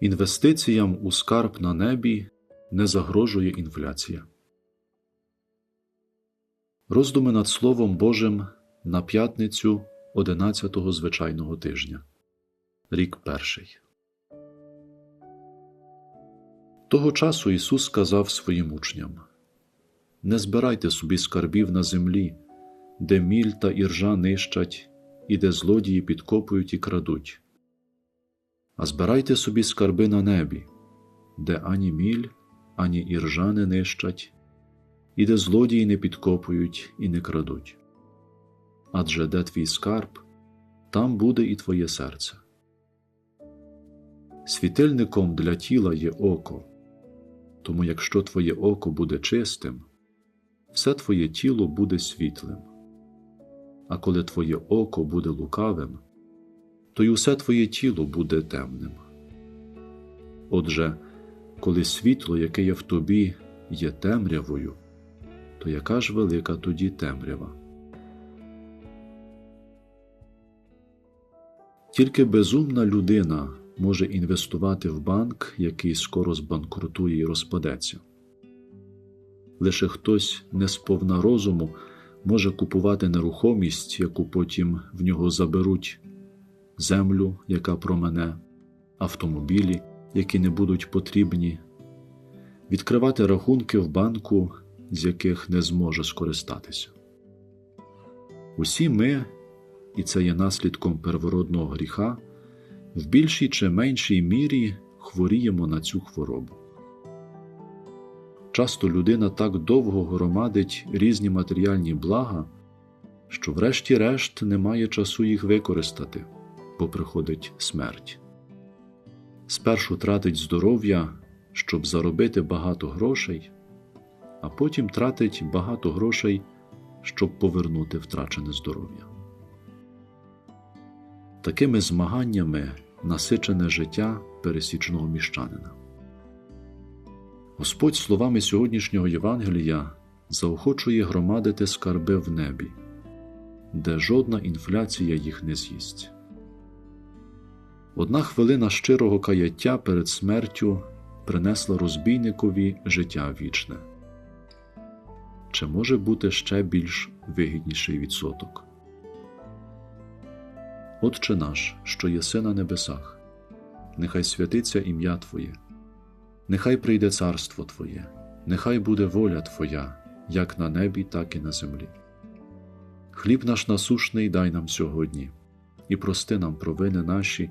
Інвестиціям у скарб на небі не загрожує інфляція. Роздуми над Словом Божим на п'ятницю 11-го звичайного тижня. Рік перший. Того часу Ісус сказав своїм учням: Не збирайте собі скарбів на землі, де міль та іржа нищать, і де злодії підкопують і крадуть. А збирайте собі скарби на небі, де ані міль, ані іржа не нищать, і де злодії не підкопують і не крадуть. Адже де твій скарб, там буде і твоє серце. Світильником для тіла є око, тому якщо твоє око буде чистим, все твоє тіло буде світлим. А коли твоє око буде лукавим, то й усе твоє тіло буде темним. Отже, коли світло, яке є в тобі, є темрявою, то яка ж велика тоді темрява? Тільки безумна людина може інвестувати в банк, який скоро збанкрутує і розпадеться. Лише хтось не сповна розуму може купувати нерухомість, яку потім в нього заберуть, землю, яка промене, автомобілі, які не будуть потрібні, відкривати рахунки в банку, з яких не зможе скористатися. Усі ми, і це є наслідком первородного гріха, в більшій чи меншій мірі хворіємо на цю хворобу. Часто людина так довго громадить різні матеріальні блага, що, врешті-решт, не має часу їх використати, бо приходить смерть. Спершу тратить здоров'я, щоб заробити багато грошей, а потім тратить багато грошей, щоб повернути втрачене здоров'я. Такими змаганнями насичене життя пересічного міщанина. Господь словами сьогоднішнього Євангелія заохочує громадити скарби в небі, де жодна інфляція їх не з'їсть. Одна хвилина щирого каяття перед смертю принесла розбійникові життя вічне. Чи може бути ще більш вигідніший відсоток? Отче наш, що єси на небесах, нехай святиться ім'я Твоє. Нехай прийде царство Твоє, нехай буде воля Твоя, як на небі, так і на землі. Хліб наш насушний дай нам сьогодні, і прости нам провини наші,